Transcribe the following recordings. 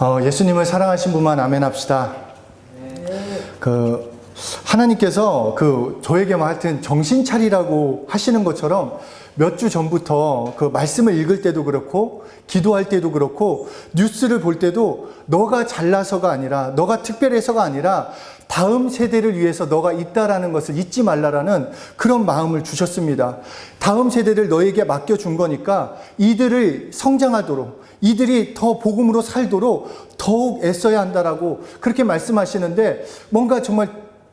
어, 예수님을 사랑하신 분만 아멘 합시다. 그 하나님께서 그 저에게만 하여튼 정신 차리라고 하시는 것처럼 몇 주 전부터 그 말씀을 읽을 때도 그렇고 기도할 때도 그렇고 뉴스를 볼 때도 너가 잘나서가 아니라 너가 특별해서가 아니라 다음 세대를 위해서 너가 있다라는 것을 잊지 말라라는 그런 마음을 주셨습니다. 다음 세대를 너에게 맡겨준 거니까 이들을 성장하도록 이들이 더 복음으로 살도록 더욱 애써야 한다라고 그렇게 말씀하시는데 뭔가 정말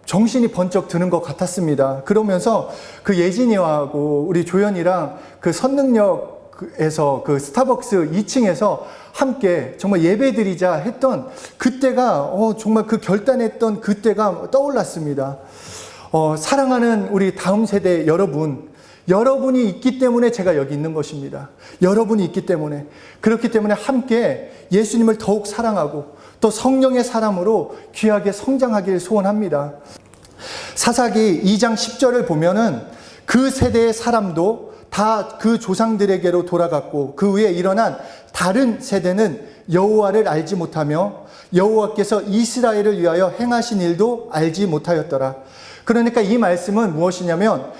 정신이 번쩍 드는 것 같았습니다. 그러면서 그 예진이하고 우리 조연이랑 그 선능력에서 그 스타벅스 2층에서 함께 정말 예배 드리자 했던 그때가 어, 정말 그 결단했던 그때가 떠올랐습니다. 어, 사랑하는 우리 다음 세대 여러분, 여러분이 있기 때문에 제가 여기 있는 것입니다. 여러분이 있기 때문에. 그렇기 때문에 함께 예수님을 더욱 사랑하고 또 성령의 사람으로 귀하게 성장하길 소원합니다. 사사기 2장 10절을 보면은 그 세대의 사람도 다 그 조상들에게로 돌아갔고 그 후에 일어난 다른 세대는 여호와를 알지 못하며 여호와께서 이스라엘을 위하여 행하신 일도 알지 못하였더라. 그러니까 이 말씀은 무엇이냐면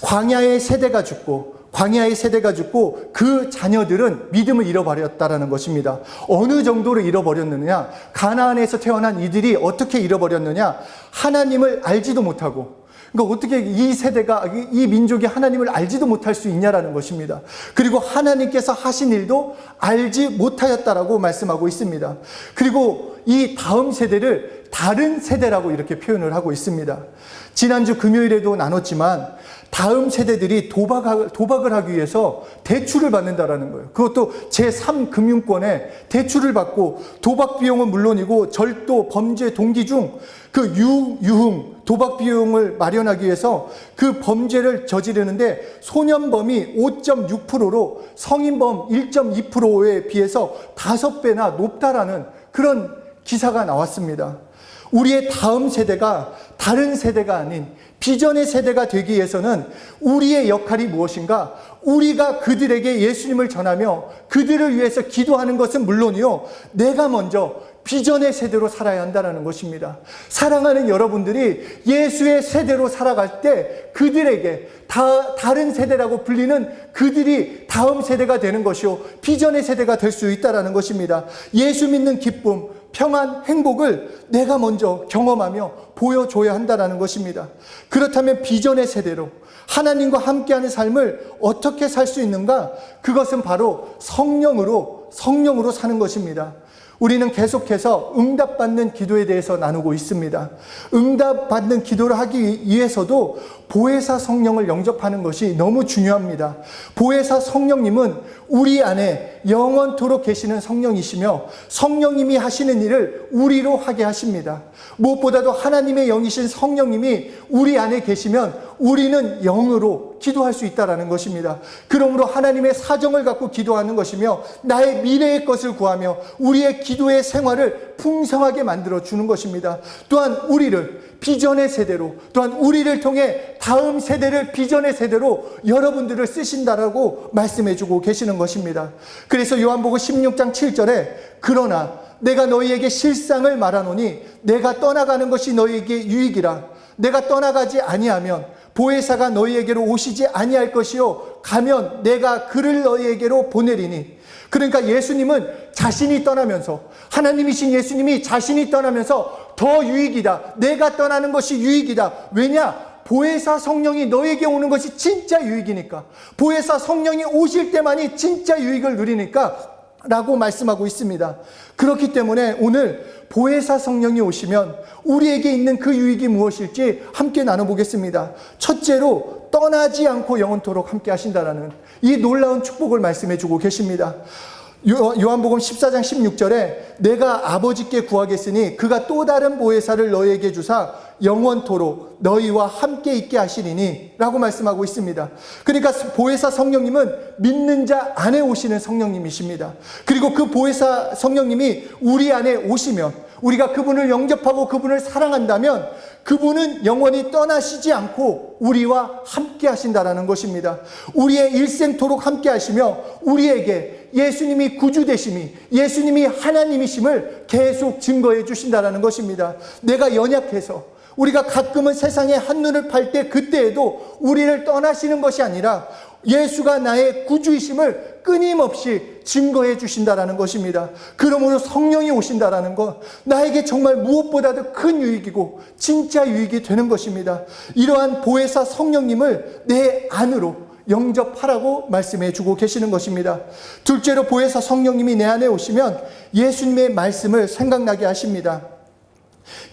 광야의 세대가 죽고 광야의 세대가 죽고 그 자녀들은 믿음을 잃어버렸다라는 것입니다. 어느 정도로 잃어버렸느냐? 가나안에서 태어난 이들이 어떻게 잃어버렸느냐? 하나님을 알지도 못하고 그러니까 어떻게 이 세대가 이 민족이 하나님을 알지도 못할 수 있냐라는 것입니다. 그리고 하나님께서 하신 일도 알지 못하였다라고 말씀하고 있습니다. 그리고 이 다음 세대를 다른 세대라고 이렇게 표현을 하고 있습니다. 지난주 금요일에도 나눴지만 다음 세대들이 도박, 도박을 하기 위해서 대출을 받는다라는 거예요. 그것도 제3금융권에 대출을 받고 도박 비용은 물론이고 절도, 범죄 동기 중 그 유흥, 도박 비용을 마련하기 위해서 그 범죄를 저지르는데 소년범이 5.6%로 성인범 1.2%에 비해서 다섯 배나 높다라는 그런 기사가 나왔습니다. 우리의 다음 세대가 다른 세대가 아닌 비전의 세대가 되기 위해서는 우리의 역할이 무엇인가? 우리가 그들에게 예수님을 전하며 그들을 위해서 기도하는 것은 물론이요. 내가 먼저 비전의 세대로 살아야 한다는 것입니다. 사랑하는 여러분들이 예수의 세대로 살아갈 때 그들에게 다, 다른 세대라고 불리는 그들이 다음 세대가 되는 것이요. 비전의 세대가 될 수 있다는 것입니다. 예수 믿는 기쁨, 평안, 행복을 내가 먼저 경험하며 보여줘야 한다는 것입니다. 그렇다면 비전의 세대로 하나님과 함께하는 삶을 어떻게 살 수 있는가? 그것은 바로 성령으로, 성령으로 사는 것입니다. 우리는 계속해서 응답받는 기도에 대해서 나누고 있습니다. 응답받는 기도를 하기 위해서도 보혜사 성령을 영접하는 것이 너무 중요합니다. 보혜사 성령님은 우리 안에 영원토록 계시는 성령이시며 성령님이 하시는 일을 우리로 하게 하십니다. 무엇보다도 하나님의 영이신 성령님이 우리 안에 계시면 우리는 영으로 기도할 수 있다라는 것입니다. 그러므로 하나님의 사정을 갖고 기도하는 것이며 나의 미래의 것을 구하며 우리의 기도의 생활을 풍성하게 만들어 주는 것입니다. 또한 우리를 비전의 세대로 또한 우리를 통해 다음 세대를 비전의 세대로 여러분들을 쓰신다라고 말씀해 주고 계시는 것입니다. 그래서 요한복음 16장 7절에 그러나 내가 너희에게 실상을 말하노니 내가 떠나가는 것이 너희에게 유익이라 내가 떠나가지 아니하면 보혜사가 너희에게로 오시지 아니할 것이요 가면 내가 그를 너희에게로 보내리니 그러니까 예수님은 자신이 떠나면서 하나님이신 예수님이 자신이 떠나면서 더 유익이다. 내가 떠나는 것이 유익이다. 왜냐? 보혜사 성령이 너에게 오는 것이 진짜 유익이니까. 보혜사 성령이 오실 때만이 진짜 유익을 누리니까 라고 말씀하고 있습니다. 그렇기 때문에 오늘 보혜사 성령이 오시면 우리에게 있는 그 유익이 무엇일지 함께 나눠보겠습니다. 첫째로 떠나지 않고 영원토록 함께 하신다라는 이 놀라운 축복을 말씀해 주고 계십니다. 요한복음 14장 16절에 내가 아버지께 구하겠으니 그가 또 다른 보혜사를 너희에게 주사 영원토록 너희와 함께 있게 하시리니 라고 말씀하고 있습니다. 그러니까 보혜사 성령님은 믿는 자 안에 오시는 성령님이십니다. 그리고 그 보혜사 성령님이 우리 안에 오시면 우리가 그분을 영접하고 그분을 사랑한다면 그분은 영원히 떠나시지 않고 우리와 함께 하신다라는 것입니다. 우리의 일생토록 함께 하시며 우리에게 예수님이 구주 되심이 예수님이 하나님이심을 계속 증거해 주신다라는 것입니다. 내가 연약해서 우리가 가끔은 세상에 한눈을 팔 때 그때에도 우리를 떠나시는 것이 아니라 예수가 나의 구주이심을 끊임없이 증거해 주신다라는 것입니다. 그러므로 성령이 오신다라는 것, 나에게 정말 무엇보다도 큰 유익이고 진짜 유익이 되는 것입니다. 이러한 보혜사 성령님을 내 안으로 영접하라고 말씀해 주고 계시는 것입니다. 둘째로 보혜사 성령님이 내 안에 오시면 예수님의 말씀을 생각나게 하십니다.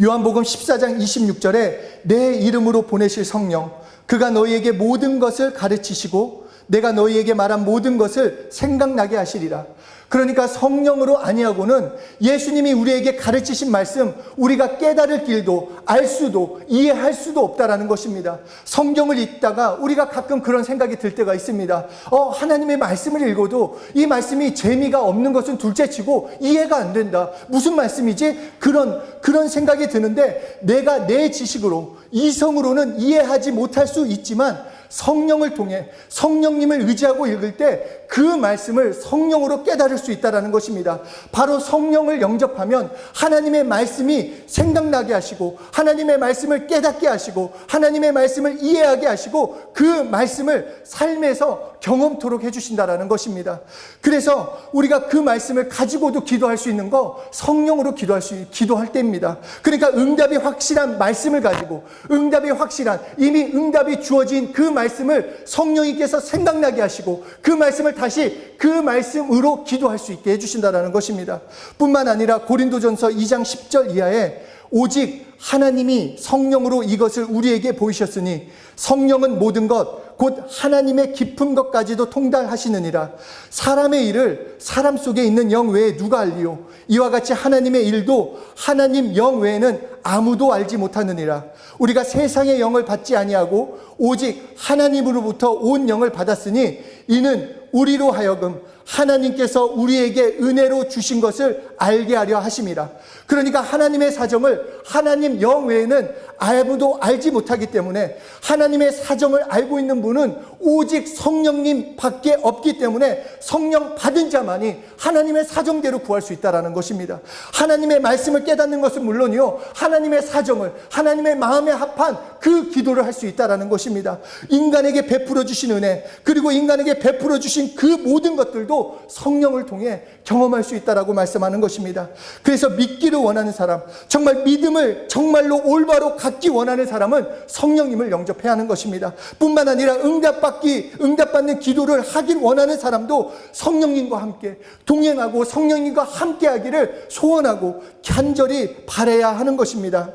요한복음 14장 26절에 내 이름으로 보내실 성령 그가 너희에게 모든 것을 가르치시고 내가 너희에게 말한 모든 것을 생각나게 하시리라. 그러니까 성령으로 아니하고는 예수님이 우리에게 가르치신 말씀 우리가 깨달을 길도 알 수도 이해할 수도 없다라는 것입니다. 성경을 읽다가 우리가 가끔 그런 생각이 들 때가 있습니다. 어, 하나님의 말씀을 읽어도 이 말씀이 재미가 없는 것은 둘째치고 이해가 안 된다. 무슨 말씀이지? 그런 그런 생각이 드는데 내가 내 지식으로 이성으로는 이해하지 못할 수 있지만 성령을 통해 성령님을 의지하고 읽을 때 그 말씀을 성령으로 깨달을 수 있다라는 것입니다. 바로 성령을 영접하면 하나님의 말씀이 생각나게 하시고 하나님의 말씀을 깨닫게 하시고 하나님의 말씀을 이해하게 하시고 그 말씀을 삶에서 경험토록 해주신다라는 것입니다. 그래서 우리가 그 말씀을 가지고도 기도할 수 있는 거 성령으로 기도할 수 기도할 때입니다. 그러니까 응답이 확실한 말씀을 가지고 응답이 확실한 이미 응답이 주어진 그 말씀을 성령님께서 생각나게 하시고 그 말씀을 다시 그 말씀으로 기도할 수 있게 해주신다라는 것입니다. 뿐만 아니라 고린도전서 2장 10절 이하에 오직 하나님이 성령으로 이것을 우리에게 보이셨으니 성령은 모든 것, 곧 하나님의 깊은 것까지도 통달하시느니라. 사람의 일을 사람 속에 있는 영 외에 누가 알리요? 이와 같이 하나님의 일도 하나님 영 외에는 아무도 알지 못하느니라. 우리가 세상의 영을 받지 아니하고 오직 하나님으로부터 온 영을 받았으니 이는 우리로 하여금 하나님께서 우리에게 은혜로 주신 것을 알게 하려 하심이라. 그러니까 하나님의 사정을 하나님 영 외에는 아무도 알지 못하기 때문에 하나님의 사정을 알고 있는 분은 오직 성령님 밖에 없기 때문에 성령 받은 자만이 하나님의 사정대로 구할 수 있다라는 것입니다. 하나님의 말씀을 깨닫는 것은 물론이요. 하나님의 사정을 하나님의 마음에 합한 그 기도를 할 수 있다라는 것입니다. 인간에게 베풀어 주신 은혜 그리고 인간에게 베풀어 주신 그 모든 것들도 성령을 통해 경험할 수 있다라고 말씀하는 것입니다. 그래서 믿기를 원하는 사람, 정말 믿음을 정말로 올바로 갖기 원하는 사람은 성령님을 영접해야 하는 것입니다. 뿐만 아니라 응답받기, 응답받는 기도를 하길 원하는 사람도 성령님과 함께 동행하고 성령님과 함께 하기를 소원하고 간절히 바래야 하는 것입니다.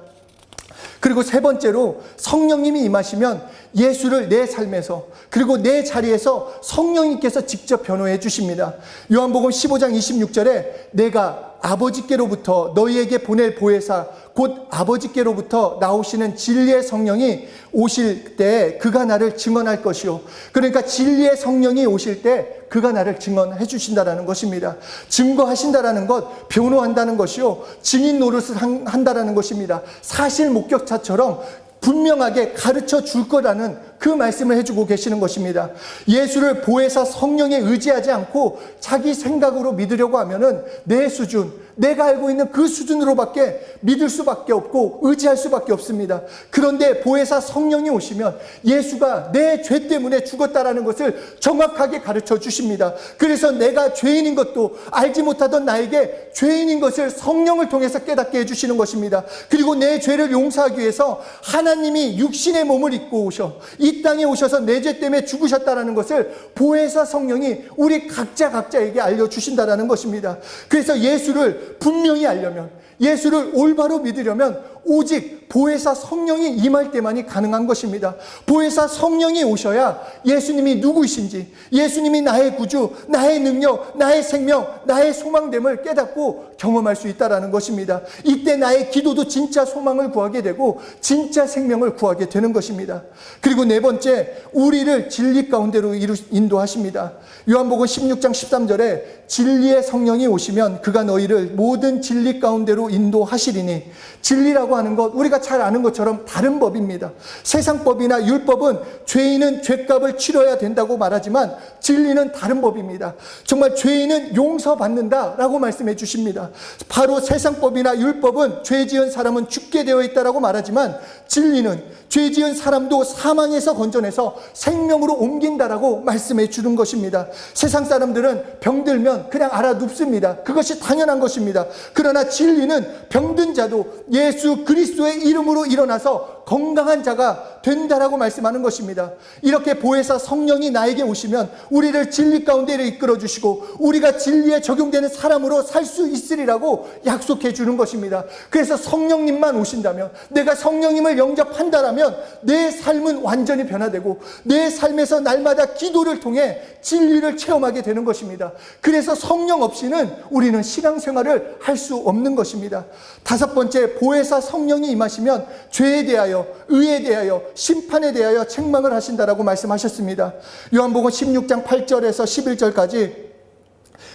그리고 세 번째로 성령님이 임하시면 예수를 내 삶에서 그리고 내 자리에서 성령님께서 직접 변호해 주십니다. 요한복음 15장 26절에 내가 아버지께로부터 너희에게 보낼 보혜사 곧 아버지께로부터 나오시는 진리의 성령이 오실 때 그가 나를 증언할 것이요. 그러니까 진리의 성령이 오실 때 그가 나를 증언해 주신다라는 것입니다. 증거하신다라는 것, 변호한다는 것이요. 증인 노릇을 한다라는 것입니다. 사실 목격자처럼 분명하게 가르쳐 줄 거라는 그 말씀을 해주고 계시는 것입니다. 예수를 보혜사 성령에 의지하지 않고 자기 생각으로 믿으려고 하면은 내 수준, 내가 알고 있는 그 수준으로밖에 믿을 수밖에 없고 의지할 수밖에 없습니다. 그런데 보혜사 성령이 오시면 예수가 내 죄 때문에 죽었다라는 것을 정확하게 가르쳐 주십니다. 그래서 내가 죄인인 것도 알지 못하던 나에게 죄인인 것을 성령을 통해서 깨닫게 해주시는 것입니다. 그리고 내 죄를 용서하기 위해서 하나님이 육신의 몸을 입고 오셔 이 땅에 오셔서 내 죄 때문에 죽으셨다라는 것을 보혜사 성령이 우리 각자 각자에게 알려주신다라는 것입니다. 그래서 예수를 분명히 알려면 예수를 올바로 믿으려면 오직 보혜사 성령이 임할 때만이 가능한 것입니다. 보혜사 성령이 오셔야 예수님이 누구이신지, 예수님이 나의 구주, 나의 능력, 나의 생명, 나의 소망됨을 깨닫고 경험할 수 있다라는 것입니다. 이때 나의 기도도 진짜 소망을 구하게 되고 진짜 생명을 구하게 되는 것입니다. 그리고 네 번째, 우리를 진리 가운데로 인도하십니다. 요한복음 16장 13절에 진리의 성령이 오시면 그가 너희를 모든 진리 가운데로 인도하시리니 진리라고 하는 것 우리가 잘 아는 것처럼 다른 법입니다. 세상 법이나 율법은 죄인은 죄값을 치러야 된다고 말하지만 진리는 다른 법입니다. 정말 죄인은 용서받는다라고 말씀해 주십니다. 바로 세상 법이나 율법은 죄 지은 사람은 죽게 되어 있다라고 말하지만 진리는 죄 지은 사람도 사망에서 건져내서 생명으로 옮긴다라고 말씀해 주는 것입니다. 세상 사람들은 병들면 그냥 알아 눕습니다. 그것이 당연한 것입니다. 그러나 진리는 병든 자도 예수 그리스도의 이름으로 일어나서 건강한 자가 된다라고 말씀하는 것입니다. 이렇게 보혜사 성령이 나에게 오시면 우리를 진리 가운데 이끌어 주시고 우리가 진리에 적용되는 사람으로 살 수 있으리라고 약속해 주는 것입니다. 그래서 성령님만 오신다면 내가 성령님을 영접한다라면 내 삶은 완전히 변화되고 내 삶에서 날마다 기도를 통해 진리를 체험하게 되는 것입니다. 그래서 성령 없이는 우리는 신앙생활을 할 수 없는 것입니다. 다섯 번째 보혜사 성령이 임하시면 죄에 대하여 의에 대하여 심판에 대하여 책망을 하신다라고 말씀하셨습니다. 요한복음 16장 8절에서 11절까지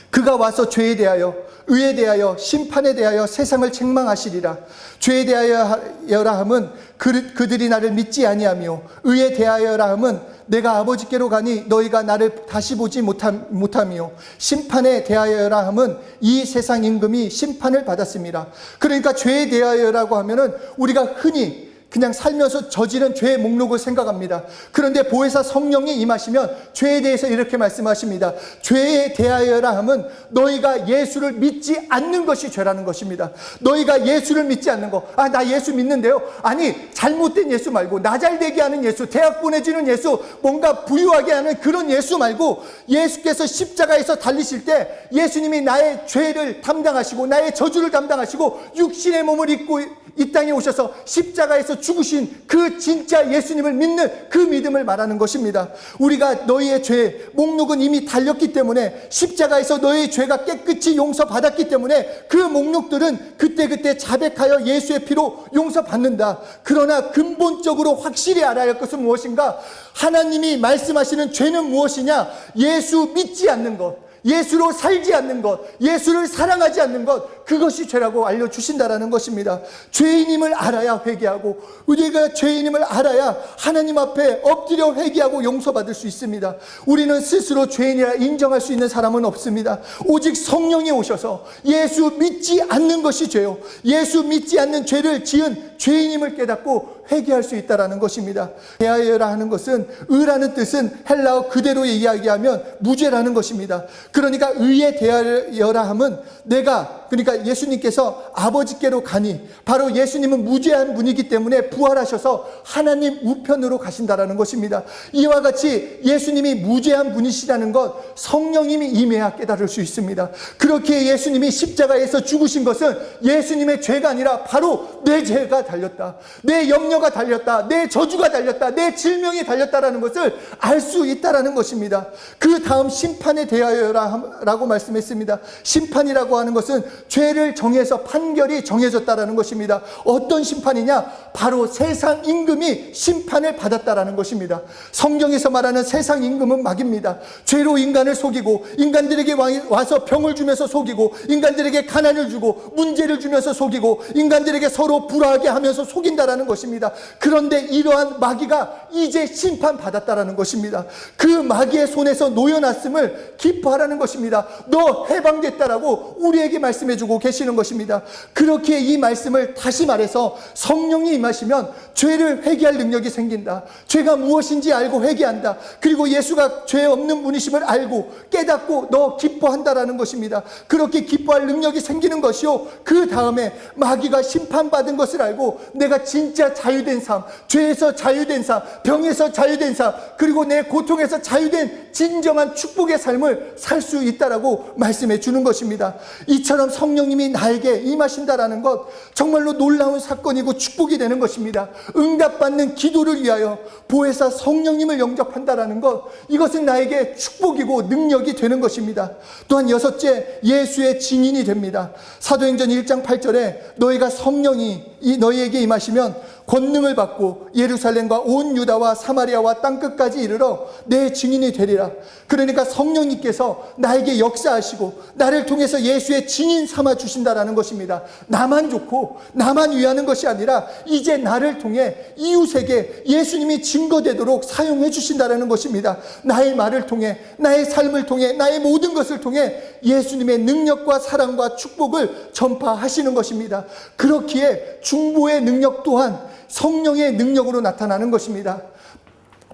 그가 와서 죄에 대하여 의에 대하여 심판에 대하여 세상을 책망하시리라 죄에 대하여라 함은 그, 그들이 나를 믿지 아니하며 의에 대하여라 함은 내가 아버지께로 가니 너희가 나를 다시 보지 못함, 못하며 심판에 대하여라 함은 이 세상 임금이 심판을 받았습니다 그러니까 죄에 대하여라고 하면은 우리가 흔히 그냥 살면서 저지른 죄의 목록을 생각합니다. 그런데 보혜사 성령이 임하시면 죄에 대해서 이렇게 말씀하십니다. 죄에 대하여라 함은 너희가 예수를 믿지 않는 것이 죄라는 것입니다. 너희가 예수를 믿지 않는 거. 아, 나 예수 믿는데요. 아니, 잘못된 예수 말고, 나 잘 되게 하는 예수, 대학 보내주는 예수, 뭔가 부유하게 하는 그런 예수 말고, 예수께서 십자가에서 달리실 때 예수님이 나의 죄를 담당하시고, 나의 저주를 담당하시고, 육신의 몸을 입고 이 땅에 오셔서 십자가에서 죽으신 그 진짜 예수님을 믿는 그 믿음을 말하는 것입니다. 우리가 너희의 죄 목록은 이미 달렸기 때문에 십자가에서 너희의 죄가 깨끗이 용서받았기 때문에 그 목록들은 그때그때 자백하여 예수의 피로 용서받는다. 그러나 근본적으로 확실히 알아야 할 것은 무엇인가? 하나님이 말씀하시는 죄는 무엇이냐? 예수 믿지 않는 것. 예수로 살지 않는 것, 예수를 사랑하지 않는 것, 그것이 죄라고 알려주신다라는 것입니다. 죄인임을 알아야 회개하고, 우리가 죄인임을 알아야 하나님 앞에 엎드려 회개하고 용서받을 수 있습니다. 우리는 스스로 죄인이라 인정할 수 있는 사람은 없습니다. 오직 성령이 오셔서 예수 믿지 않는 것이 죄요. 예수 믿지 않는 죄를 지은 죄인임을 깨닫고 회개할 수 있다라는 것입니다. 대하여라 하는 것은 의라는 뜻은 헬라어 그대로 이야기하면 무죄라는 것입니다. 그러니까 의에 대하여라 함은 내가 그러니까 예수님께서 아버지께로 가니 바로 예수님은 무죄한 분이기 때문에 부활하셔서 하나님 우편으로 가신다라는 것입니다. 이와 같이 예수님이 무죄한 분이시라는 것 성령님이 임해야 깨달을 수 있습니다. 그렇게 예수님이 십자가에서 죽으신 것은 예수님의 죄가 아니라 바로 내 죄가 달렸다. 내 염려가 달렸다. 내 저주가 달렸다. 내 질명이 달렸다라는 것을 알 수 있다라는 것입니다. 그 다음 심판에 대하여라고 말씀했습니다. 심판이라고 하는 것은 죄를 정해서 판결이 정해졌다라는 것입니다. 어떤 심판이냐? 바로 세상 임금이 심판을 받았다라는 것입니다. 성경에서 말하는 세상 임금은 막입니다. 죄로 인간을 속이고 인간들에게 와서 병을 주면서 속이고 인간들에게 가난을 주고 문제를 주면서 속이고 인간들에게 서로 불화하게 하면서 속인다라는 것입니다. 그런데 이러한 마귀가 이제 심판 받았다라는 것입니다. 그 마귀의 손에서 놓여놨음을 기뻐하라는 것입니다. 너 해방됐다라고 우리에게 말씀 해 주고 계시는 것입니다. 그렇게 이 말씀을 다시 말해서 성령이 임하시면 죄를 회개할 능력이 생긴다. 죄가 무엇인지 알고 회개한다. 그리고 예수가 죄 없는 분이심을 알고 깨닫고 너 기뻐한다라는 것입니다. 그렇게 기뻐할 능력이 생기는 것이요. 그 다음에 마귀가 심판받은 것을 알고 내가 진짜 자유된 삶, 죄에서 자유된 삶, 병에서 자유된 삶, 그리고 내 고통에서 자유된 진정한 축복의 삶을 살 수 있다라고 말씀해 주는 것입니다. 이처럼 성령님이 나에게 임하신다라는 것 정말로 놀라운 사건이고 축복이 되는 것입니다. 응답받는 기도를 위하여 보혜사 성령님을 영접한다라는 것 이것은 나에게 축복이고 능력이 되는 것입니다. 또한 여섯째 예수의 증인이 됩니다. 사도행전 1장 8절에 너희가 성령이 이 너희에게 임하시면 권능을 받고 예루살렘과 온 유다와 사마리아와 땅 끝까지 이르러 내 증인이 되리라. 그러니까 성령님께서 나에게 역사하시고 나를 통해서 예수의 증인 삼아 주신다라는 것입니다. 나만 좋고 나만 위하는 것이 아니라 이제 나를 통해 이웃에게 예수님이 증거되도록 사용해 주신다라는 것입니다. 나의 말을 통해 나의 삶을 통해 나의 모든 것을 통해 예수님의 능력과 사랑과 축복을 전파하시는 것입니다. 그렇기에 중보의 능력 또한 성령의 능력으로 나타나는 것입니다.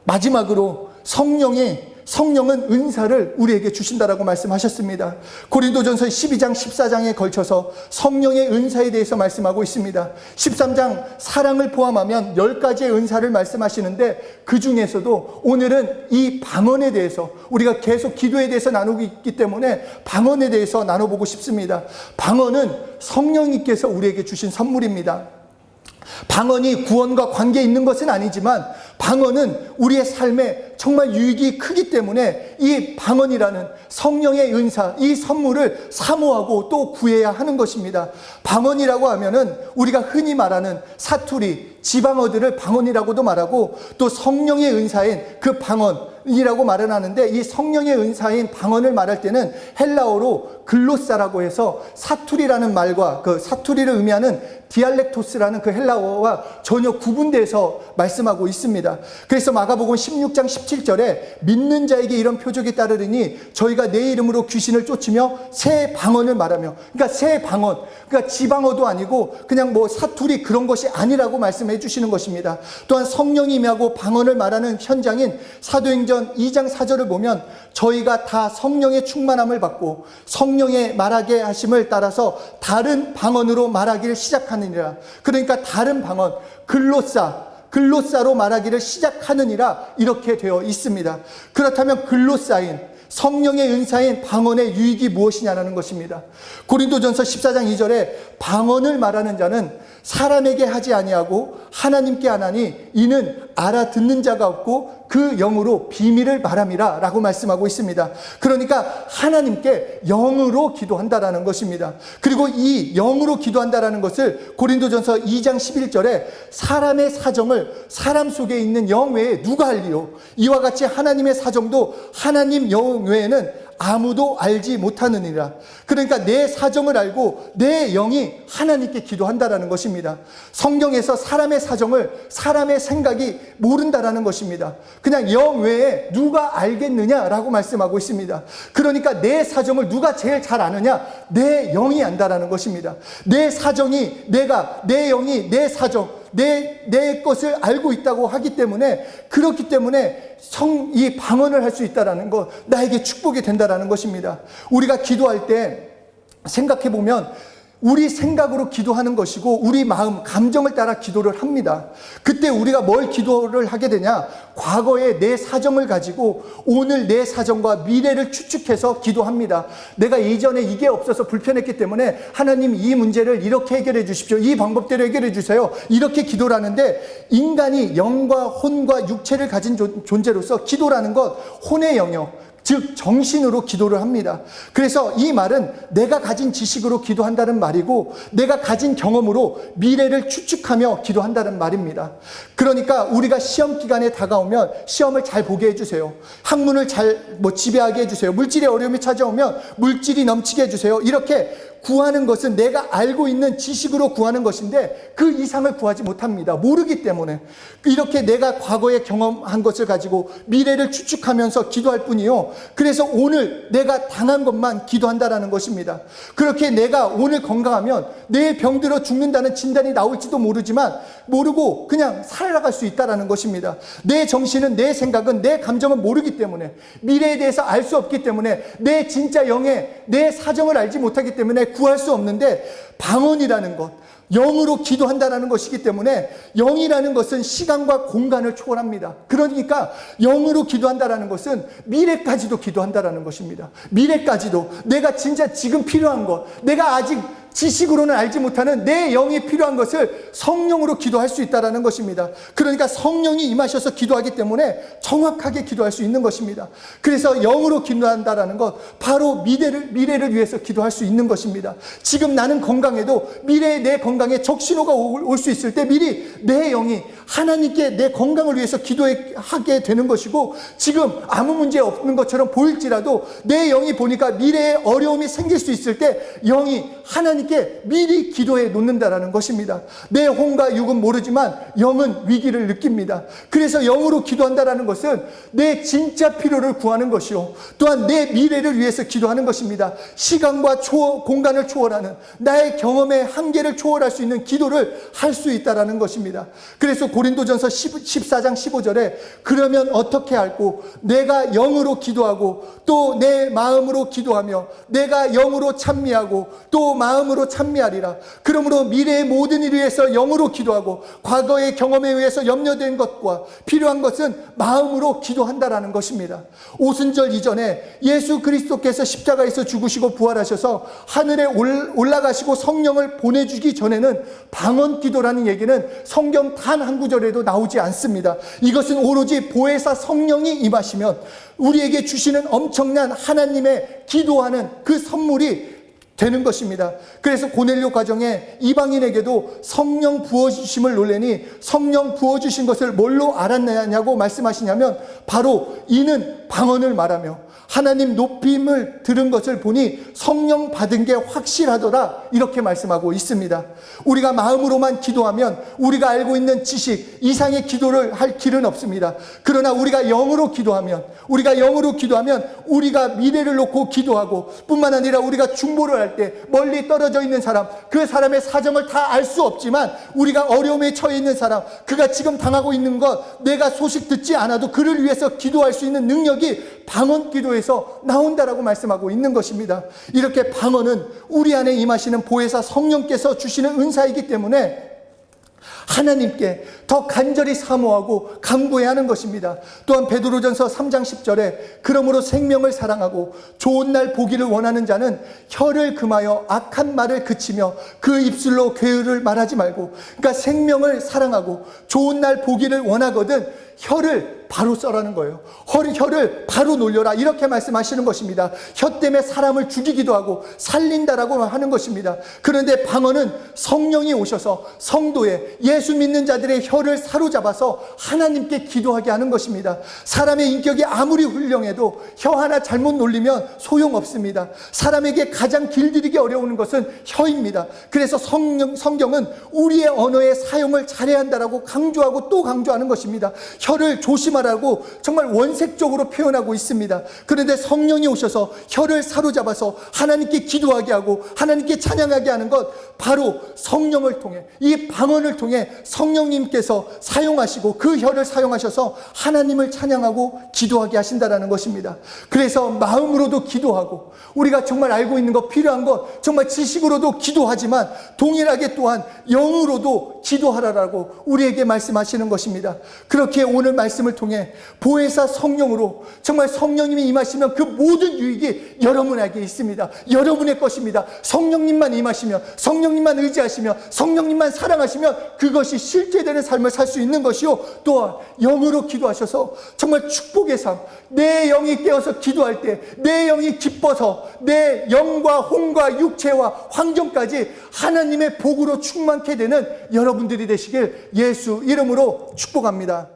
마지막으로 성령이 성령은 은사를 우리에게 주신다라고 말씀하셨습니다. 고린도전서 12장 14장에 걸쳐서 성령의 은사에 대해서 말씀하고 있습니다. 13장 사랑을 포함하면 10가지의 은사를 말씀하시는데 그 중에서도 오늘은 이 방언에 대해서 우리가 계속 기도에 대해서 나누고 있기 때문에 방언에 대해서 나눠보고 싶습니다. 방언은 성령님께서 우리에게 주신 선물입니다. 방언이 구원과 관계 있는 것은 아니지만 방언은 우리의 삶에 정말 유익이 크기 때문에 이 방언이라는 성령의 은사, 이 선물을 사모하고 또 구해야 하는 것입니다. 방언이라고 하면은 우리가 흔히 말하는 사투리, 지방어들을 방언이라고도 말하고 또 성령의 은사인 그 방언이라고 말을 하는데 이 성령의 은사인 방언을 말할 때는 헬라어로 글로사라고 해서 사투리라는 말과 그 사투리를 의미하는 디알렉토스라는 그 헬라어와 전혀 구분돼서 말씀하고 있습니다. 그래서 마가복음 16장 17절에 믿는 자에게 이런 표적이 따르리니 저희가 내 이름으로 귀신을 쫓으며 새 방언을 말하며 그러니까 새 방언 그러니까 지방어도 아니고 그냥 뭐 사투리 그런 것이 아니라고 말씀해 주시는 것입니다. 또한 성령이 임하고 방언을 말하는 현장인 사도행전 2장 4절을 보면 저희가 다 성령의 충만함을 받고 성령의 말하게 하심을 따라서 다른 방언으로 말하기를 시작하느니라. 그러니까 다른 방언 글로사 글로사로 말하기를 시작하느니라 이렇게 되어 있습니다. 그렇다면 글로사인 성령의 은사인 방언의 유익이 무엇이냐라는 것입니다. 고린도전서 14장 2절에 방언을 말하는 자는 사람에게 하지 아니하고 하나님께 하나니 이는 알아듣는 자가 없고 그 영으로 비밀을 말함이라 라고 말씀하고 있습니다. 그러니까 하나님께 영으로 기도한다라는 것입니다. 그리고 이 영으로 기도한다라는 것을 고린도전서 2장 11절에 사람의 사정을 사람 속에 있는 영 외에 누가 알리요? 이와 같이 하나님의 사정도 하나님 영 외에는 아무도 알지 못하느니라. 그러니까 내 사정을 알고 내 영이 하나님께 기도한다라는 것입니다. 성경에서 사람의 사정을 사람의 생각이 모른다라는 것입니다. 그냥 영 외에 누가 알겠느냐라고 말씀하고 있습니다. 그러니까 내 사정을 누가 제일 잘 아느냐? 내 영이 안다라는 것입니다. 내 사정이 내가 내 영이 내 사정 내, 내 것을 알고 있다고 하기 때문에 그렇기 때문에 성, 이 방언을 할 수 있다라는 것, 나에게 축복이 된다라는 것입니다. 우리가 기도할 때 생각해 보면 우리 생각으로 기도하는 것이고 우리 마음, 감정을 따라 기도를 합니다. 그때 우리가 뭘 기도를 하게 되냐? 과거의 내 사정을 가지고 오늘 내 사정과 미래를 추측해서 기도합니다. 내가 예전에 이게 없어서 불편했기 때문에 하나님 이 문제를 이렇게 해결해 주십시오. 이 방법대로 해결해 주세요. 이렇게 기도를 하는데 인간이 영과 혼과 육체를 가진 존재로서 기도라는 것 혼의 영역, 즉 정신으로 기도를 합니다. 그래서 이 말은 내가 가진 지식으로 기도한다는 말이고 내가 가진 경험으로 미래를 추측하며 기도한다는 말입니다. 그러니까 우리가 시험 기간에 다가오면 시험을 잘 보게 해주세요. 학문을 잘 뭐 지배하게 해주세요. 물질의 어려움이 찾아오면 물질이 넘치게 해주세요. 이렇게 구하는 것은 내가 알고 있는 지식으로 구하는 것인데 그 이상을 구하지 못합니다. 모르기 때문에. 이렇게 내가 과거에 경험한 것을 가지고 미래를 추측하면서 기도할 뿐이요. 그래서 오늘 내가 당한 것만 기도한다라는 것입니다. 그렇게 내가 오늘 건강하면 내일 병들어 죽는다는 진단이 나올지도 모르지만 모르고 그냥 살아갈 수 있다라는 것입니다. 내 정신은 내 생각은 내 감정은 모르기 때문에 미래에 대해서 알 수 없기 때문에 내 진짜 영의 내 사정을 알지 못하기 때문에 구할 수 없는데 방언이라는 것 영으로 기도한다라는 것이기 때문에 영이라는 것은 시간과 공간을 초월합니다. 그러니까 영으로 기도한다라는 것은 미래까지도 기도한다라는 것입니다. 미래까지도 내가 진짜 지금 필요한 것, 내가 아직 지식으로는 알지 못하는 내 영이 필요한 것을 성령으로 기도할 수 있다라는 것입니다. 그러니까 성령이 임하셔서 기도하기 때문에 정확하게 기도할 수 있는 것입니다. 그래서 영으로 기도한다라는 것 바로 미래를 미래를 위해서 기도할 수 있는 것입니다. 지금 나는 건강해도 미래의 내 건강에 적신호가 올 수 있을 때 미리 내 영이 하나님께 내 건강을 위해서 기도하게 되는 것이고 지금 아무 문제 없는 것처럼 보일지라도 내 영이 보니까 미래에 어려움이 생길 수 있을 때 영이 하나님 께 미리 기도해 놓는다라는 것입니다. 내 혼과 육은 모르지만 영은 위기를 느낍니다. 그래서 영으로 기도한다라는 것은 내 진짜 필요를 구하는 것이요. 또한 내 미래를 위해서 기도하는 것입니다. 시간과 초월, 공간을 초월하는 나의 경험의 한계를 초월할 수 있는 기도를 할 수 있다라는 것입니다. 그래서 고린도전서 14장 15절에 그러면 어떻게 할고 내가 영으로 기도하고 또 내 마음으로 기도하며 내가 영으로 찬미하고 또 마음으로 찬미하리라. 그러므로 미래의 모든 일을 위해서 영으로 기도하고 과거의 경험에 의해서 염려된 것과 필요한 것은 마음으로 기도한다라는 것입니다. 오순절 이전에 예수 그리스도께서 십자가에서 죽으시고 부활하셔서 하늘에 올라가시고 성령을 보내주기 전에는 방언 기도라는 얘기는 성경 단 한 구절에도 나오지 않습니다. 이것은 오로지 보혜사 성령이 임하시면 우리에게 주시는 엄청난 하나님의 기도하는 그 선물이 되는 것입니다. 그래서 고넬료 가정에 이방인에게도 성령 부어주심을 놀래니 성령 부어주신 것을 뭘로 알았느냐고 말씀하시냐면 바로 이는 방언을 말하며 하나님 높임을 들은 것을 보니 성령 받은 게 확실하더라 이렇게 말씀하고 있습니다. 우리가 마음으로만 기도하면 우리가 알고 있는 지식 이상의 기도를 할 길은 없습니다. 그러나 우리가 영으로 기도하면 우리가 영으로 기도하면 우리가 미래를 놓고 기도하고 뿐만 아니라 우리가 중보를 할 때 멀리 떨어져 있는 사람 그 사람의 사정을 다 알 수 없지만 우리가 어려움에 처해 있는 사람 그가 지금 당하고 있는 것 내가 소식 듣지 않아도 그를 위해서 기도할 수 있는 능력이 방언 기도에 서 나온다라고 말씀하고 있는 것입니다. 이렇게 방언은 우리 안에 임하시는 보혜사 성령께서 주시는 은사이기 때문에 하나님께 더 간절히 사모하고 간구해야 하는 것입니다. 또한 베드로전서 3장 10절에 그러므로 생명을 사랑하고 좋은 날 보기를 원하는 자는 혀를 금하여 악한 말을 그치며 그 입술로 괴의를 말하지 말고 그러니까 생명을 사랑하고 좋은 날 보기를 원하거든 혀를 바로 써라는 거예요. 혀를, 혀를 바로 놀려라. 이렇게 말씀하시는 것입니다. 혀 때문에 사람을 죽이기도 하고 살린다라고 하는 것입니다. 그런데 방언은 성령이 오셔서 성도의 예수 믿는 자들의 혀를 사로잡아서 하나님께 기도하게 하는 것입니다. 사람의 인격이 아무리 훌륭해도 혀 하나 잘못 놀리면 소용없습니다. 사람에게 가장 길들이기 어려운 것은 혀입니다. 그래서 성령, 성경은 우리의 언어의 사용을 잘해야 한다라고 강조하고 또 강조하는 것입니다. 혀를 조심 하라고 정말 원색적으로 표현하고 있습니다. 그런데 성령이 오셔서 혀를 사로잡아서 하나님께 기도하게 하고 하나님께 찬양하게 하는 것 바로 성령을 통해 이 방언을 통해 성령님께서 사용하시고 그 혀를 사용하셔서 하나님을 찬양하고 기도하게 하신다라는 것입니다. 그래서 마음으로도 기도하고 우리가 정말 알고 있는 것 필요한 것 정말 지식으로도 기도하지만 동일하게 또한 영으로도 기도하라라고 우리에게 말씀하시는 것입니다. 그렇게 오늘 말씀을 통해 보혜사 성령으로 정말 성령님이 임하시면 그 모든 유익이 여러분에게 있습니다. 여러분의 것입니다. 성령님만 임하시면 성령님만 의지하시며 성령님만 사랑하시면 그것이 실제되는 삶을 살 수 있는 것이요. 또한 영으로 기도하셔서 정말 축복의 삶, 내 영이 깨어서 기도할 때 내 영이 기뻐서 내 영과 혼과 육체와 환경까지 하나님의 복으로 충만케 되는 여러분들이 되시길 예수 이름으로 축복합니다.